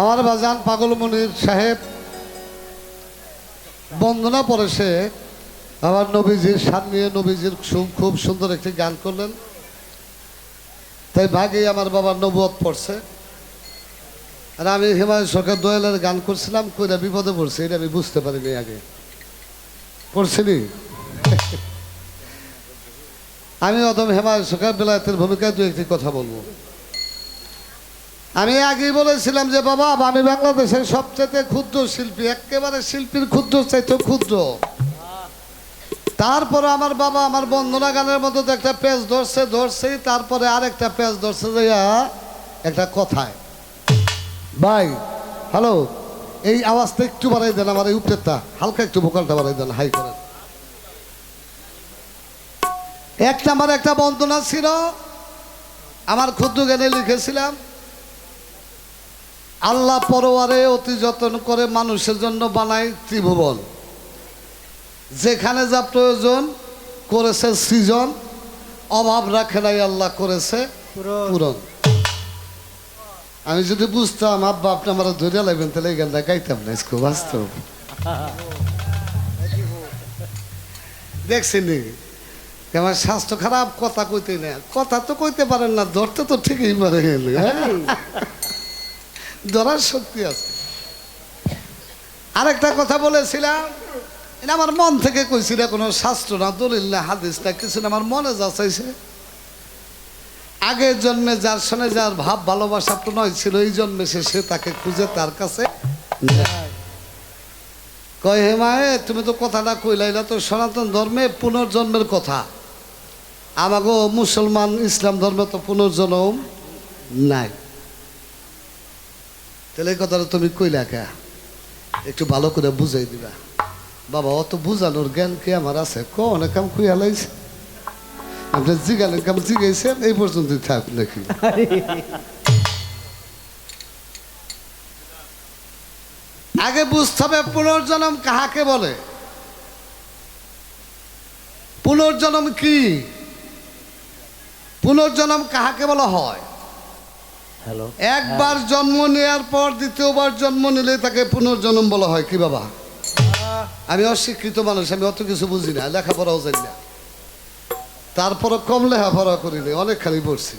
আমার বাজান পাগল মনির সাহেব বন্দনা পরে সে আমার নবীজির সান নিয়ে নবীজির খুব সুন্দর একটি গান করলেন। তাই ভাগেই আমার বাবার নবুয়ত পড়ছে। আর আমি হিমালয় সরকার দোয়েলের গান করছিলাম, কইরা বিপদে পড়ছি, এটা আমি বুঝতে পারিনি আগে। পড়ছিনি আমি অদম হেমায় সরকার বেলায়েতের ভূমিকায় দু একটি কথা বলব। আমি আগেই বলেছিলাম যে, বাবা আমি বাংলাদেশের সবচেয়ে ক্ষুদ্র শিল্পী একেবারে শিল্পীর ক্ষুদ্র চাইতে ক্ষুদ্র। তারপরে আমার বাবা আমার বন্দনা গানের মতো একটা পেজ ধরছে, ধরছেই, তারপরে আরেকটা পেজ ধরছে একটা কথায়। ভাই, হ্যালো, এই আওয়াজটা একটু বাড়াই দেন আমার এই উপরেরটা, হালকা একটু ভোকালটা বাড়াই দেন, হাই করেন। এক নাম্বার একটা বন্দনা ছিল, আমার ক্ষুদ্র গানে লিখেছিলাম আল্লাহ পরোয়ারে অতি যত্ন করে মানুষের জন্য বানায় ত্রিভুবন। যেখানে যা প্রয়োজন করেছে সৃজন অভাব রাখে নাই আল্লাহ করেছে পূরণ। আমি যদি বুঝতাম আব্বা আপনি আমার ধরে লাগবেন তাহলে এই গানটা গাইতাম না ইসকো বাস্তব দেখছি নি? আমার স্বাস্থ্য খারাপ কথা কইতে না কথা তো কইতে পারেন না ধরতে তো ঠিকই পারেন। হ্যাঁ? ধরার শক্তি আছে। আরেকটা কথা বলেছিলাম, এটা আমার মন থেকে কইছি না কোনো শাস্ত্র না দলিল না হাদিস না, কিছু না, আমার মনে যা চাইছে আগের জন্মে যার সঙ্গে যার ভাব, ভালোবাসা তো নয় ছিল, এই জন্মে সে সে তাকে খুঁজে তার কাছে কয়, হে মায়ে, তুমি তো কথাটা কইলাইলা তো সনাতন ধর্মে পুনর্জন্মের কথা। আমাগো মুসলমান ইসলাম ধর্মে তো পুনর্জন্ম নাই। তাহলে এই কথাটা তুমি কইলা কে? একটু ভালো করে বুঝাই দিবা। বাবা অত বুঝানোর জ্ঞান কি আমার আছে? ক অনেক কাম আপনি জিগালেন কাম জিগাইছেন এই পর্যন্তই থাক নাকি। আগে বুঝতে হবে পুনর্জন্ম কাহাকে বলে। পুনর্জন্ম কি? পুনর্জন্ম কাহাকে বলা হয়? একবার জন্ম নেওয়ার পর দ্বিতীয়বার জন্ম নিলে তাকে পুনর্জন্ম বলা হয় কি বাবা? আমি অশিক্ষিত মানুষ আমি অত কিছু বুঝি না লেখাপড়াও জানি না। তারপরে কম লেখাপড়া করিনি অনেকখানি পড়ছি।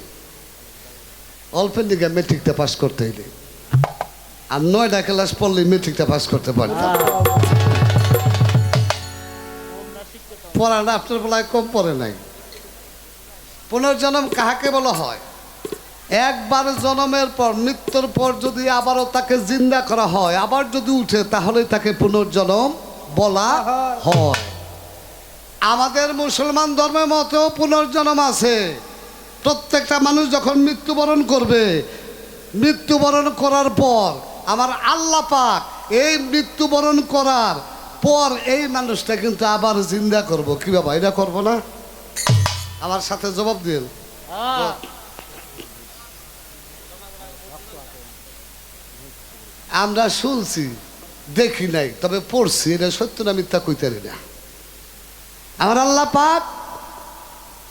অল্পের দিকে মেট্রিকটা পাস করতে হইলে। আর নয়টা ক্লাস পড়লে মেট্রিকটা পাস করতে পারতাম পড়াটা আপনার বেলায় কম পড়ে নাই। পুনর্জন্ম কাহাকে বলা হয়? একবার জন্মের পর, মৃত্যুর পর যদি আবারও তাকে জিন্দা করা হয়, আবার যদি উঠে তাহলে তাকে পুনর্জন্ম বলা হয়। আমাদের মুসলমান ধর্মের মতেও পুনর্জন্ম আছে। প্রত্যেকটা মানুষ যখন মৃত্যুবরণ করবে, মৃত্যুবরণ করার পর আমার আল্লাহ পাক এই মৃত্যুবরণ করার পর এই মানুষটা কিন্তু আবার জিন্দা করব। কি বাবা, এটা করব না? আমার সাথে জবাব দিন আমরা শুনছি, দেখি নাই, তবে পড়ছি, এটা সত্য না মিথ্যা কইতে পারি না। আমার আল্লাহ পাক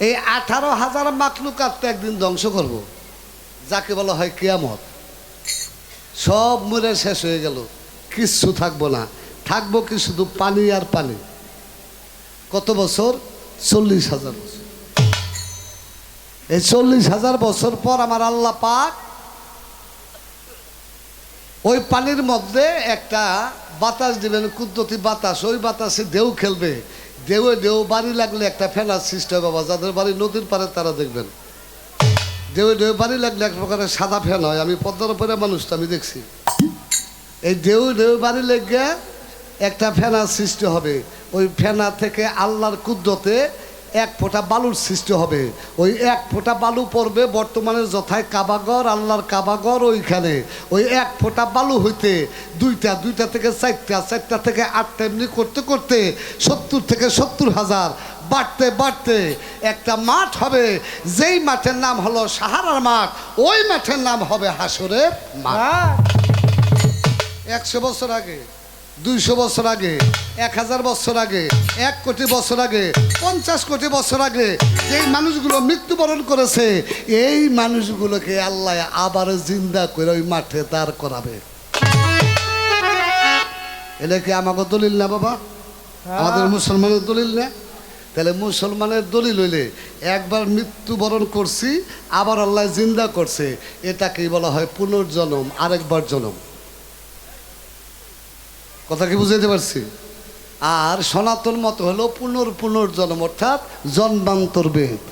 এই আঠারো হাজার মাকলুকাতকে একদিন ধ্বংস করব, যাকে বলা হয় কেয়ামত। সব মরে শেষ হয়ে গেল, কিচ্ছু থাকব না। থাকব কি শুধু পানি আর পানি? কত বছর? চল্লিশ হাজার বছর। এই চল্লিশ হাজার বছর পর আমার আল্লাহ পাক ওই পানির মধ্যে একটা বাতাস দিবেন কুদ্দতি বাতাস, ওই বাতাসে ঢেউ খেলবে। ঢেউয়ে ঢেউ বাড়ি লাগলে একটা ফেনার সৃষ্টি হয় বাবা, যাদের বাড়ি নদীর পারে তারা দেখবেন। ঢেউয়ে ঢেউ বাড়ি লাগলে এক প্রকারের সাদা ফ্যান হয়, আমি পদ্মার উপরে মানুষ আমি দেখছি। এই ঢেউ ঢেউ বাড়ি লেগে একটা ফেনার সৃষ্টি হবে। ওই ফেনা থেকে আল্লাহর কুদ্দতে এক ফোঁটা বালুর সৃষ্টি হবে। ওই এক ফোঁটা বালু পড়বে বর্তমানে যথায় কাবাগর আল্লাহর কাবাগর ওইখানে। ওই এক ফোঁটা বালু হইতে দুইটা দুইটা থেকে চারটা চারটা থেকে আটটা এমনি করতে করতে সত্তর থেকে সত্তর হাজার বাড়তে বাড়তে একটা মাঠ হবে। যেই মাঠের নাম হলো সাহারার মাঠ ওই মাঠের নাম হবে হাসরের মাঠ। একশো বছর আগে দুইশো বছর আগে এক হাজার বছর আগে এক কোটি বছর আগে পঞ্চাশ কোটি বছর আগে যেই মানুষগুলো মৃত্যুবরণ করেছে এই মানুষগুলোকে আল্লাহ আবার জিন্দা করে ওই মাঠে দাঁড় করাবে। এটা কি আমাকে দলিল না বাবা? আমাদের মুসলমানের দলিল না? তাহলে মুসলমানের দলিল হইলে একবার মৃত্যুবরণ করছি আবার আল্লাহ জিন্দা করছে এটাকেই বলা হয় পুনর্জন্ম আরেকবার জন্ম। কথা কি বুঝাইতে পারছি? আর সনাতন মত হলো পুনর পুনর্জন্ম অর্থাৎ জন্মান্তর বেদ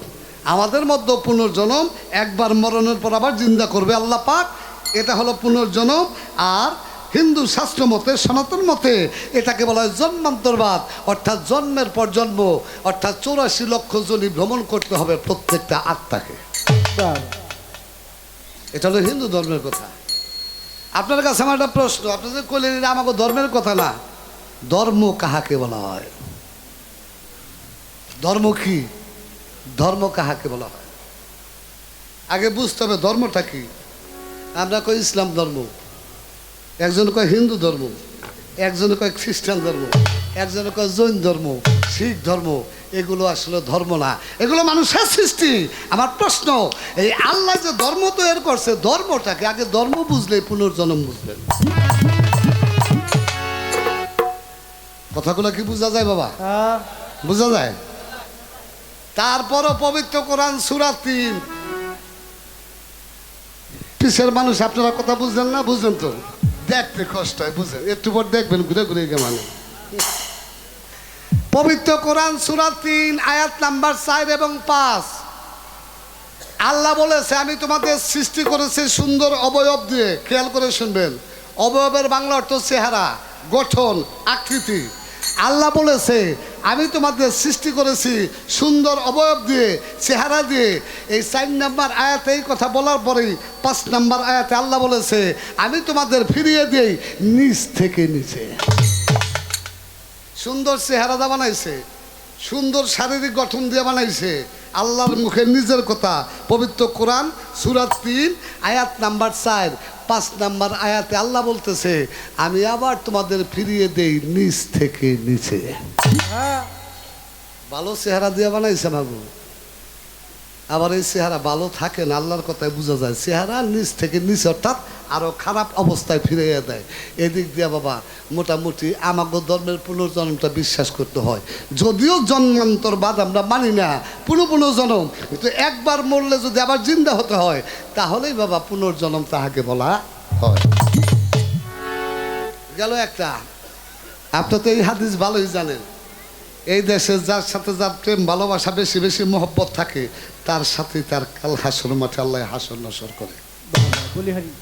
আমাদের মধ্যে পুনর্জন্ম, একবার মরণের পর আবার জিন্দা করবে আল্লাহ পাক। এটা হলো পুনর্জন্ম, আর হিন্দু শাস্ত্র মতে, সনাতন মতে এটাকে বলা হয় জন্মান্তরবাদ। অর্থাৎ জন্মের পর জন্ম, অর্থাৎ চৌরাশি লক্ষ জনই ভ্রমণ করতে হবে প্রত্যেকটা আত্মাকে। এটা হলো হিন্দু ধর্মের কথা। আপনার কাছে আমার একটা প্রশ্ন, আপনি যে কইলেন এটা আমাকে ধর্মের কথা না, ধর্ম কাহাকে বলা হয়? ধর্ম কি? ধর্ম কাহাকে বলা হয়? আগে বুঝতে হবে ধর্মটা কি। আমরা কই ইসলাম ধর্ম, একজন কয় হিন্দু ধর্ম, একজন কয় খ্রিস্টান ধর্ম, একজন কয় জৈন ধর্ম, শিখ ধর্ম এগুলো আসলে ধর্ম না। এগুলো মানুষের সৃষ্টি। আমার প্রশ্ন এই আল্লাহ যে ধর্ম তৈরি করছে ধর্মটাকে আগে ধর্ম বুঝলে পুনর্জন্ম বুঝলেন কথাগুলো কি বোঝা যায় বাবা? বোঝা যায়? তারপরও পবিত্র কোরআন সুরা তিন। পিসের মানুষ আপনারা কথা বুঝলেন না? বুঝলেন তো। দেখতে কষ্ট হয় বুঝলেন। একটু পর দেখবেন ঘুরে ঘুরে গে মানে পবিত্র কোরআন সুরা তিন, আয়াত নাম্বার চার এবং পাঁচ। আল্লাহ বলেছে, আমি তোমাদের সৃষ্টি করেছি সুন্দর অবয়ব দিয়ে। খেয়াল করে শুনবেন। অবয়বের বাংলা অর্থ চেহারা, গঠন, আকৃতি। আল্লাহ বলেছে, আমি তোমাদের সৃষ্টি করেছি সুন্দর অবয়ব দিয়ে, চেহারা দিয়ে। এই চার নাম্বার আয়াতে এই কথা বলার পরেই পাঁচ নাম্বার আয়াতে আল্লাহ বলেছে, আমি তোমাদের ফিরিয়ে দিই নিচ থেকে নিচে। সুন্দর চেহারা দেওয়া বানাইছে সুন্দর শারীরিক গঠন দিয়ে বানাইছে। আল্লাহর মুখে নিজের কথা পবিত্র কোরআন সুরাত তিন আয়াত নাম্বার চার পাঁচ নাম্বার আয়াতে আল্লাহ বলতেছে আমি আবার তোমাদের ফিরিয়ে দেই নিচ থেকে নিচে। ভালো চেহারা দিয়ে বানাইছে মাগু। আবার এই চেহারা ভালো থাকে না, আল্লাহর কথায় বোঝা যায়, চেহারা নিচ থেকে নিচে অর্থাৎ আরও খারাপ অবস্থায় ফিরিয়ে দেয়। এদিক দিয়ে বাবা, মোটামুটি আমাকে ধর্মের পুনর্জন্মটা বিশ্বাস করতে হয়। যদিও জন্মান্তরবাদ আমরা মানি না পুনঃ পুনর্জন্ম কিন্তু একবার মরলে যদি আবার জিন্দা হতে হয়, তাহলেই বাবা পুনর্জন্ম তাহাকে বলা হয়। গেল একটা। আপনি তো এই হাদিস ভালোই জানেন। এই দেশে যার সাথে যার প্রেম, ভালোবাসা বেশি বেশি, মহব্বত থাকে। তার সাথে তার কাল হাসর মাঠে আল্লাহ হাসর নসর করে।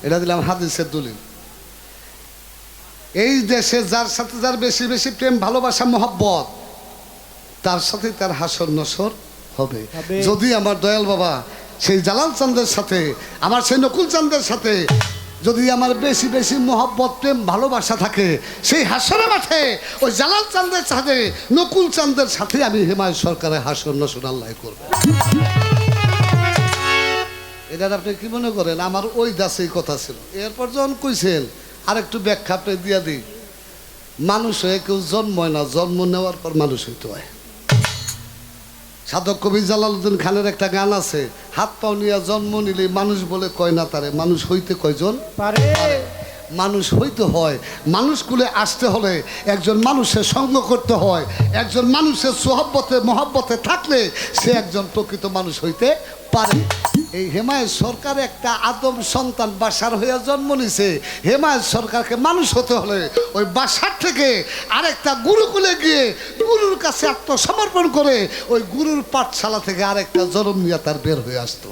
এটা দিলাম হাদিসের দলিল। এই দেশে যার সাথে যার বেশি বেশি প্রেম ভালোবাসা মহব্বত তার সাথে তার হাসর নসর হবে। যদি আমার দয়াল বাবা সেই জালাল চান্দের সাথে আমার সেই নকুল চান্দের সাথে যদি আমার বেশি বেশি মহব্বত প্রেম ভালোবাসা থাকে সেই হাসরের মাঠে ওই জালাল চান্দের সাথে নকুল চান্দের সাথে আমি হেমায় সরকারের হাসর নসর আল্লাহ করব। এটার আপনি কি মনে করেন? আমার ওই দাসেই কথা ছিল। এরপর যখন কইছেন আর একটু ব্যাখ্যা আপনি দিয়া দিই মানুষ হয়ে কেউ জন্ময় না জন্ম নেওয়ার পর মানুষ হইতে হয়। সাধক কবি জালালউদ্দিন খানের একটা গান আছে হাত পাও নিয়ে জন্ম নিলে মানুষ বলে কয় না তারে? মানুষ হইতে কয়জন? পারে। মানুষ হইতে হয়। মানুষগুলো আসতে হলে একজন মানুষের সঙ্গ করতে হয়। একজন মানুষের সোহব্বতে মহব্বতে থাকলে সে একজন প্রকৃত মানুষ হইতে পারে। এই হেমায়ত সরকার একটা আদম সন্তান বাসার হইয়া জন্ম নিছে। হেমায়ত সরকারকে মানুষ হতে হলে ওই বাসার থেকে আরেকটা গুরুকুলে গিয়ে গুরুর কাছে আত্মসমর্পণ করে ওই গুরুর পাঠশালা থেকে আরেকটা জন্ম নিয়ে তার বের হয়ে আসতো।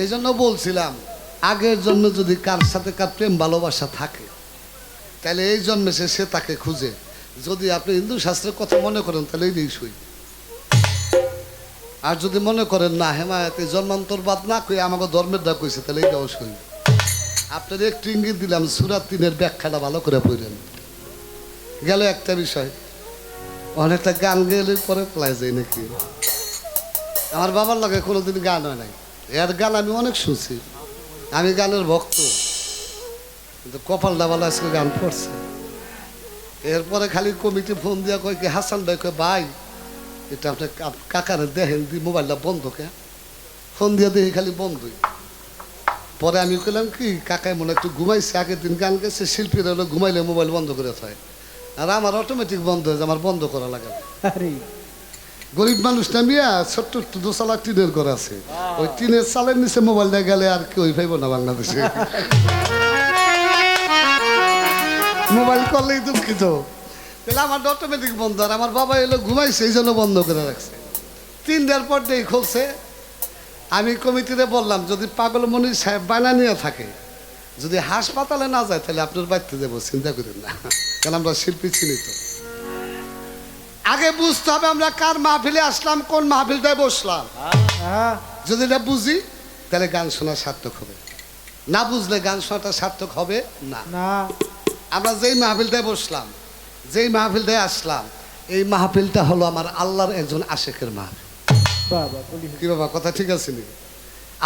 এই জন্য বলছিলাম আগের জন্মে যদি কার সাথে কার প্রেম ভালোবাসা থাকে তাহলে এই জন্মে সে সে তাকে খুঁজে। যদি আপনি হিন্দু শাস্ত্রের কথা মনে করেন তাহলে এই সই আর যদি মনে করেন, না, হেমায়তে জন্মান্তরবাদ না কই আমাকে ধর্মের দা কইছে, তাহলে এইটাও সই। আপনার একটু ইঙ্গিত দিলাম, সুরাত তিনের ব্যাখ্যাটা ভালো করে পড়েন। গেল একটা বিষয়। অনেকটা গান গেলে পরে প্লাই যায় নাকি? আমার বাবার লগে কোনোদিন গান হয় নাই। এর গান আমি অনেক শুনছি। আমি গানের ভক্ত। কিন্তু কপাল ভালো আজকে গান পড়ছে। এরপরে খালি কমিটি ফোন দিয়া কয় কি, হাসান ভাই কয়, ভাই এটা আপনি কাকারে দেখেন দি মোবাইলটা বন্ধ কে? ফোন দিয়ে দেখি খালি বন্ধই। পরে আমি কইলাম কি কাকায় মনে একটু ঘুমাইছে আগের দিন গান গেছে শিল্পীরা হলো ঘুমাইলে মোবাইল বন্ধ করে থাকে আর আমার অটোমেটিক বন্ধ হয়ে যায় আমার বন্ধ করা লাগে গরিব মানুষটা মিয়া ছোট্ট একটু দোসালা টিনের ঘর আছে। ওই টিনের চালের নিচে মোবাইলটা গেলে আর কেউ পাইব না বাংলাদেশে। মোবাইল করলেই দুঃখিত। তাহলে আমার অটোমেটিক বন্ধ আর আমার বাবা এলো ঘুমাইছে এই জন্য বন্ধ করে রাখছে। তিন তিনটার পর দিয়ে খুলছে। আমি কমিটিতে বললাম যদি পাগলমণি সাহেব বানা নিয়ে থাকে যদি হাসপাতালে না যায় তাহলে আপনার বাড়িতে দেবো চিন্তা করেন না। কারণ আমরা শিল্পী চিনি তো। আগে বুঝতে হবে আমরা কার মাহফিলে আসলাম কোন মাহফিলটায় বসলাম। হ্যাঁ। যদি এটা বুঝি তাহলে গান শোনা সার্থক হবে। না বুঝলে গান শোনাটা সার্থক হবে না। না। আমরা যেই মাহফিলটায় বসলাম যেই মাহফিলটায় আসলাম এই মাহফিলটা হলো আমার আল্লাহর একজন আশেকের মাহফিল। বাবা কি বাবা কথা ঠিক আছে নি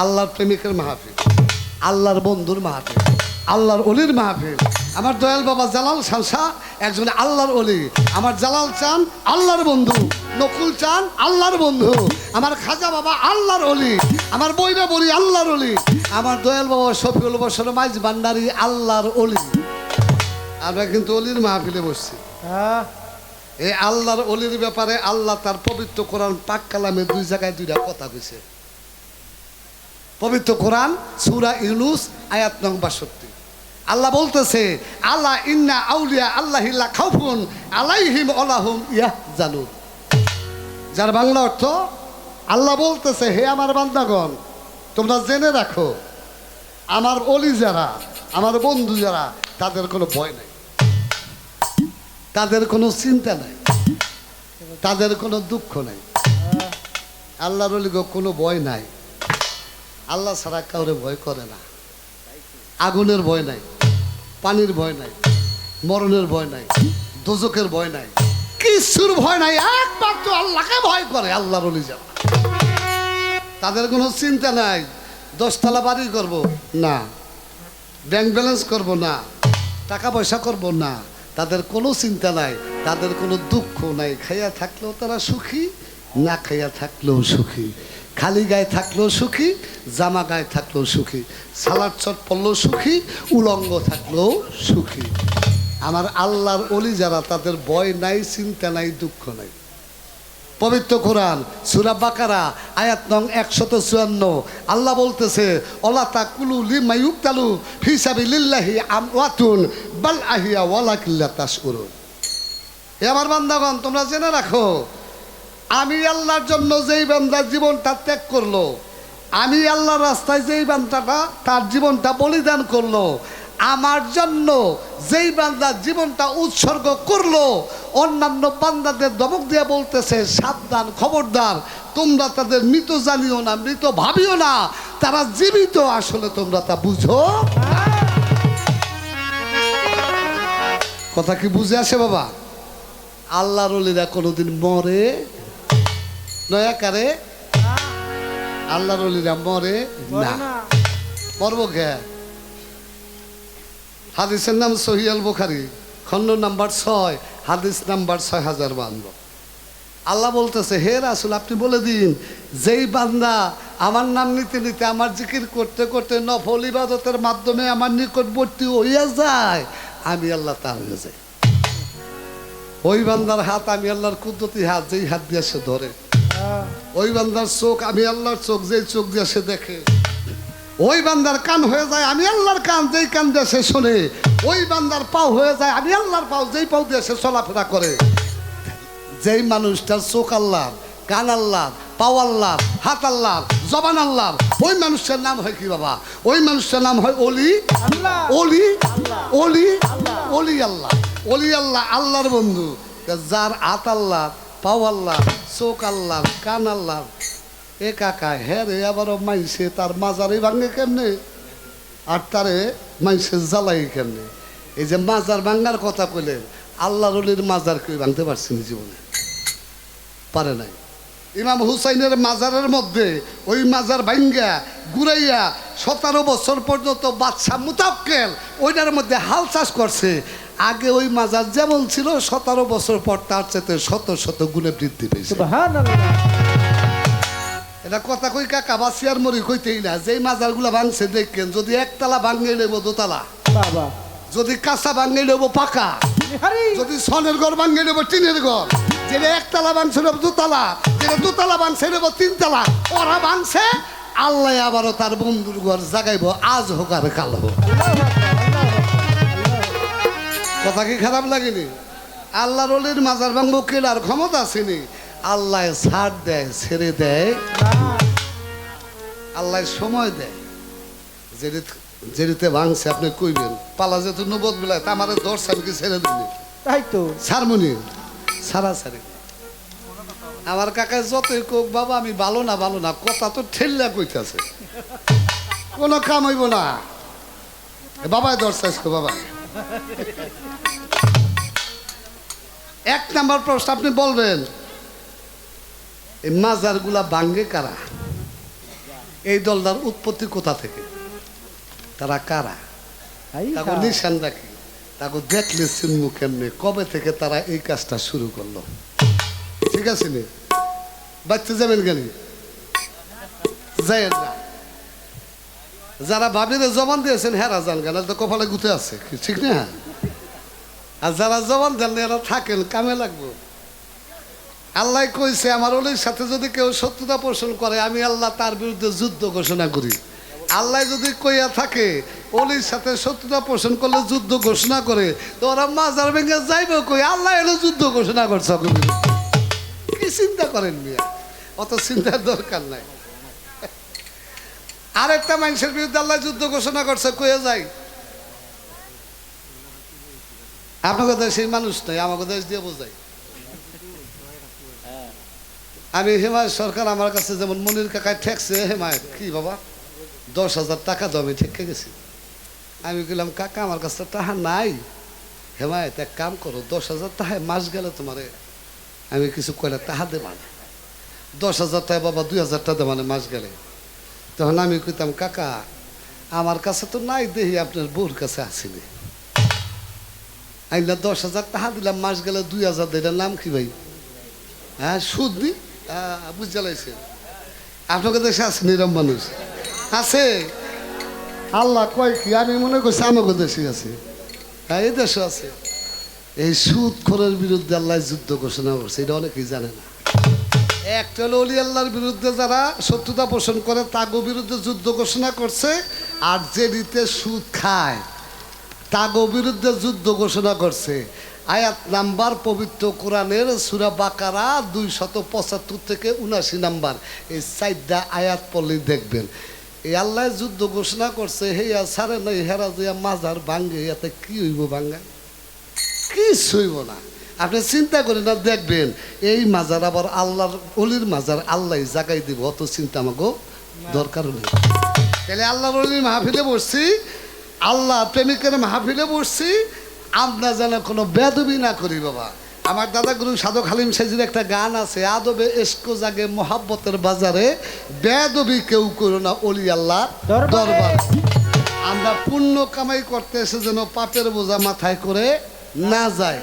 আল্লাহর প্রেমিকের মাহফিল আল্লাহর বন্ধুর মাহফিল আল্লাহর অলির মাহফিল। আমার দয়াল বাবা জালাল শামসা একজন আল্লাহর অলি। আমার জালাল চান আল্লাহর বন্ধু নকুল চান আল্লাহর বন্ধু। আমার খাজা বাবা আল্লাহর অলি আমার বইরা বলি আল্লাহর অলি। আমার দয়াল বাবা শফিউল বসর মাইজ ভান্ডারি আল্লাহর অলি। আমরা কিন্তু অলির মাহফিলে বসছি। এই আল্লাহর অলির ব্যাপারে আল্লাহ তার পবিত্র কোরআন, পাক কালামে দুই জায়গায় দুইটা কথা কইছে। পবিত্র কোরআন, সুরা ইউনুস, আয়াত নং বাষট্টি। আল্লাহ বলতেছে আল্লাহ ইন্না আউলিয়া আল্লাহিল্লা খাউফুন আলাইহিম আলাহুম ইয়াহ জানুন যার বাংলা অর্থ, আল্লাহ বলতেছে, হে আমার বান্দাগণ, তোমরা জেনে রাখো, আমার অলি যারা, আমার বন্ধু যারা, তাদের কোনো ভয় নাই। তাদের কোনো চিন্তা নাই। তাদের কোনো দুঃখ নাই। আল্লাহর অলিগ কোনো ভয় নাই। আল্লাহ ছাড়া কাউরে ভয় করে না। আগুনের ভয় নাই, পানির ভয় নাই, মরণের ভয় নাই দোজকের ভয় নাই কিছুর ভয় নাই, একমাত্র আল্লাহকে ভয় করে আল্লাহ অলি যারা তাদের কোনো চিন্তা নাই, দশতলা বাড়ি করব না, ব্যাংক ব্যালেন্স করব না, টাকা পয়সা করব না তাদের কোনো চিন্তা নাই, তাদের কোনো দুঃখ নাই। খাইয়া থাকলেও তারা সুখী, না খাইয়া থাকলেও সুখী। খালি গায়ে থাকলেও সুখী, জামা গায়ে থাকলেও সুখী। সালাদ চট পড়লেও সুখী, উলঙ্গ থাকলেও সুখী। আমার আল্লাহর অলি যারা, তাদের ভয় নাই, চিন্তা নাই, দুঃখ নাই। পবিত্র কোরআন, সুরা বাকারা, আয়াত নং একশত চুয়ান্ন। আল্লাহ বলতেছে, অলা তাকুলু লিমায়ুক তালু ফিসাবি লিল্লাহি আমওয়াতুন, বাল আহিয়া ওয়ালা কিল্লা তাসকুরুন এ আমার বান্দাগণ, তোমরা জেনে রাখো, আমি আল্লাহর জন্য যেই বান্দার জীবনটা ত্যাগ করল, আমি আল্লাহর রাস্তায় যেই বান্দাটা তার জীবনটা বলিদান করল আমার জন্য যেই বান্দার জীবনটা উৎসর্গ করল অন্যান্য বান্দাদের দমক দিয়ে বলতেছে সাবধান খবরদার তোমরা তাদের মৃত জানিও না মৃত ভাবিও না তারা জীবিত আসলে তোমরা তা বুঝো। কথা কি বুঝে আসে বাবা? আল্লাহর অলিরা কোনোদিন মরে নয়াকারে আল্লাহর অলিরা মরে না। না। মরব কে? হাদিসের নাম সহিয়াল বুখারি খণ্ড নাম্বার ছয় হাদিস নাম্বার ছয় হাজার বান্দ আল্লাহ বলতেছে হে রাসুল আপনি বলে দিন যেই বান্দা আমার নাম নিতে নিতে আমার জিকির করতে করতে নফল ইবাদতের মাধ্যমে আমার নিকটবর্তী হইয়া যায় আমি আল্লাহ তা হয়ে যাই। ওই বান্দার হাত আমি আল্লাহর কুদরতি হাত যেই হাত দিয়ে সে ধরে। ওই বান্দার চোখ আমি আল্লাহর চোখ যেই চোখ দিয়ে সে দেখে। ওই বান্দার কান হয়ে যায়, আমি আল্লাহর কান যেই কান দিয়ে সে শোনে। ওই বান্দার পাও হয়ে যায়, আমি আল্লাহর পাও যেই পাও দিয়ে সে চলাফেরা করে। যেই মানুষটার চোখ আল্লাহ কান আল্লাহ পাও আল্লাহ হাত আল্লাহ জবান আল্লাহ ওই মানুষটার নাম হয় কি বাবা? ওই মানুষটার নাম হয় অলি অলি অলি অলি আল্লাহ। অলি আল্লাহ, আল্লাহর বন্ধু। যার হাত আল্লাহ পাও আল্লাহ চোখ আল্লাহ কান আল্লাহ এ কাকা হ্যাঁ রে আবার মাইসে তার মাজারে ভাঙে কেমনে? আর তারে মাইসে জ্বালাই কেমনে? এই যে মাজার ভাঙ্গার কথা কইলেন আল্লাহ রলির মাজার কেউ ভাঙতে পারছেন জীবনে? পারে নাই। ইমাম হুসাইনের মাজারের মধ্যে ওই মাজার ভাঙ্গা ঘুরাইয়া সতেরো বছর পর্যন্ত বাদশাহ মুতাক্কেল, ওইটার মধ্যে হাল চাষ করছে। আগে ওই মাজার যেমন ছিল, সতেরো বছর পর তার চাইতে শত শত গুণে বৃদ্ধি পেয়েছে। এটা কথা কই কাকা বাসিয়ার মরি কইতেই না। যেই মাজারগুলা ভাঙছে দেখেন যদি একতলা ভাঙে নেব দোতলা বাবা। যদি কাঁচা ভাঙে নেব পাকা যদি সনের ঘর ভাঙে নেব টিনের ঘর যেটা একতলা ভাঙছে নেব দুতলা যেটা দুতলা ভাঙছে নেব তিনতলা ওরা ভাঙছে আল্লাহ আবারও তার বন্ধুর ঘর জাগাইব আজ হোক আর কাল হোক। কথা কি খারাপ লাগেনি? আল্লাহর মাজার ভাঙবো কেনার ক্ষমতা আসেনি আল্লাহ ছাড় দেয় ছেড়ে দেয়। আল্লাহ সময় দেয়। যেটি যেটিতে ভাঙছে আপনি কইবেন পালা যেহেতু নবদ বিলায় তা আমার দশ কি ছেড়ে দিবি। তাই তো। সারমনি সারা সারি আমার কাকায় যতই কোক বাবা আমি ভালো না ভালো না কথা তো ঠেললা কইতাছে। কোনো কাম হইব না। বাবাই দর্শাইছ বাবা। এক নাম্বার প্রশ্ন আপনি বলবেন এই মাজারগুলা ভাঙ্গে কারা? এই দলদার উৎপত্তি কোথা থেকে? তারা কারা? তাকে নিশান রাখি। তাকে দেখলে চিনবো কেমনে? কবে থেকে তারা এই কাজটা শুরু করল? ঠিক আছে নি? বাচ্চা যাবেন কেন? যাইয়েন না। যারা ভাবিরে জবান দিয়েছেন হেরা যান কেন? তো কপালে গুতে আছে। ঠিক না? আর যারা জবান দেন এরা থাকেন কামে লাগবো। আল্লাহ কইছে, আমার অলির সাথে যদি কেউ শত্রুতা পোষণ করে, আমি আল্লাহ তার বিরুদ্ধে যুদ্ধ ঘোষণা করি। আল্লাহ যদি কইয়া থাকে, অলির সাথে শত্রুতা পোষণ করলে যুদ্ধ ঘোষণা করে, তো ওরা মাজার ভেঙে যাইবে কই? আল্লাহ এলো যুদ্ধ ঘোষণা করছে কি চিন্তা করেন মিয়া? অত চিন্তার দরকার নাই। আরেকটা মানুষের বিরুদ্ধে আল্লাহ যুদ্ধ ঘোষণা করছে কয়ে যাই। আপনাকে দেশের মানুষ নাই, আমাকে দেশ দিয়ে বোঝাই আমি হেমায়ত সরকার, আমার কাছে যেমন মনির কাকায় ঠেকছে হেমায়ত কি বাবা? দশ হাজার টাকা দাও, আমি ঠেকে গেছি। আমি বললাম, কাকা, আমার কাছে টাকা নাই। হেমায়ত এক কাম করো, দশ হাজার টাকায় মাস গেলে তোমারে আমি কিছু কইলে টাকা দেবা না। দশ হাজার টাকা বাবা, দুই হাজার টাকা দেবা মাস গেলে। তখন আমি কইতাম, কাকা, আমার কাছে তো নাই দেহি, আপনার বউর কাছে আসিনি আইলা দশ হাজার টাকা দিলাম, মাস গেলে দুই হাজার দিলাম নাম কি ভাই? হ্যাঁ সুদ নি? বুঝতে লাইছে আপনাকে দেশে আছে নিরম মানুষ। আছে? আল্লাহ কয় কি? আমি মনে করছি আমাকে দেশে আছে। হ্যাঁ এই দেশে আছে। এই সুদ খোরের বিরুদ্ধে আল্লাহ যুদ্ধ ঘোষণা করছে, এটা অনেকেই জানে না। একটা হলো অলি আল্লাহর বিরুদ্ধে যারা শত্রুতা পোষণ করে, তাগো বিরুদ্ধে যুদ্ধ ঘোষণা করছে, আর যে রীতে সুদ খায়, তাগো বিরুদ্ধে যুদ্ধ ঘোষণা করছে। আয়াত নাম্বার পবিত্র কোরআনের সুরা বাকারা দুই শত পঁচাত্তর থেকে উনাশি নাম্বার। এই চারটা আয়াত পড়লেই দেখবেন। এই আল্লাহ যুদ্ধ ঘোষণা করছে হেয়া সারে নাই হেরা যে মাজার ভাঙ্গে ইয়াতে কি হইব ভাঙ্গা? কি হইব না। আপনি চিন্তা করেন না, দেখবেন, এই মাজার আবার আল্লাহর, অলির মাজার আল্লাহ জাগাই দিব, অত চিন্তা আমাকে দরকার নেই। তাহলে আল্লাহর অলির মাহফিলে বসছি, আল্লাহ প্রেমিকের মাহফিলে বসছি আমরা যেন কোনো বেদবি না করি বাবা। আমার দাদা গুরু সাধক হালিম সাইজির একটা গান আছে আদবে এসকো জাগে মোহাব্বতের বাজারে বেদবি কেউ করো না অলি আল্লাহ দরবার। আমরা পুণ্য কামাই করতে এসে যেন পাপের বোঝা মাথায় করে না যায়।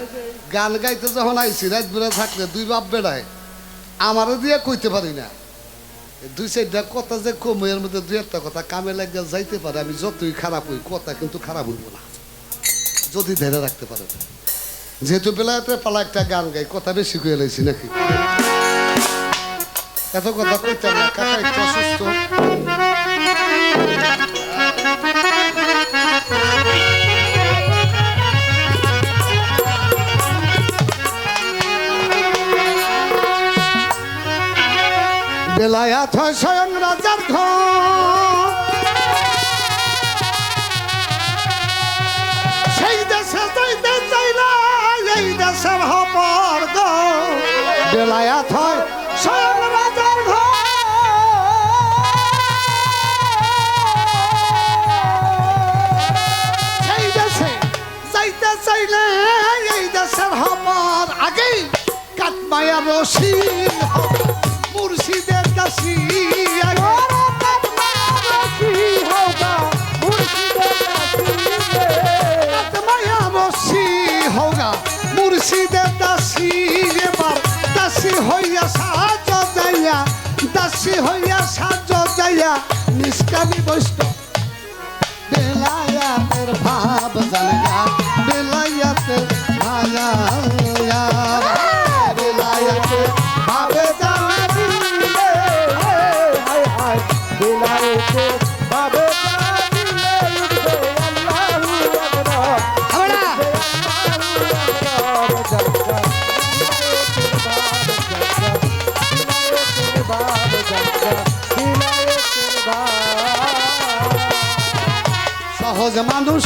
গান গাইতে যখন আইছি রাত বেড়ে থাকলে দুই বাপ বেড়ায়। আমারও দিয়ে কইতে পারি না। দুই চারটা কথা যে কম এর মধ্যে দুই একটা কথা কামে লাগিয়ে যাইতে পারে আমি যতই খারাপ হই কথা কিন্তু খারাপ হইব না। যদি ধরে রাখতে পারে। যেহেতু বেলাতে পালা একটা গান গাই, কথা বেশি কয়ে লাইছি নাকি? এত কথা কইতাম না কাকা একটু অসুস্থ। বেলায়াত হয় স্বয়ং রাজার ঘর। বেলায়াত থয় স্বয়ং রাজার ঘর। সেই দেশে যাইতে চাইলে এই দেশের হবার আগেই কাটমায়া রশি সহজ মানুষ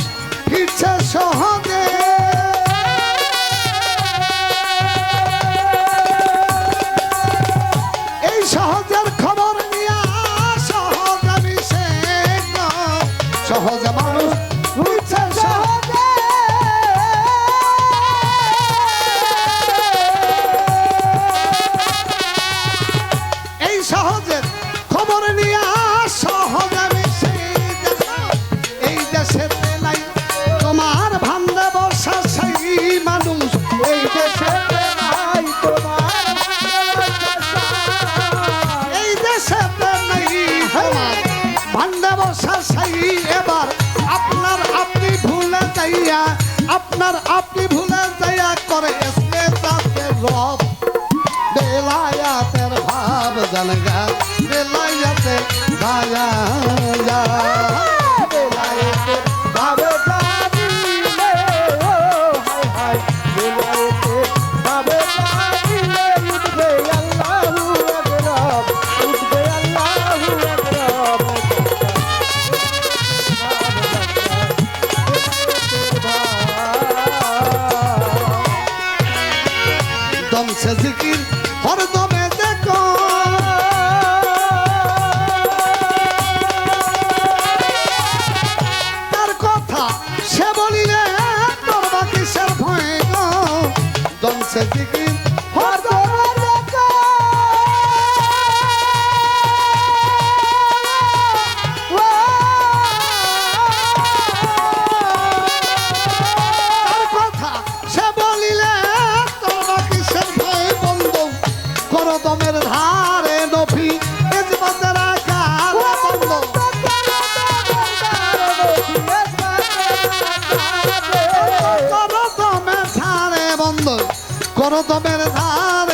জানগা বেলায়াতে ভায়া। দম কর দমের ধারে।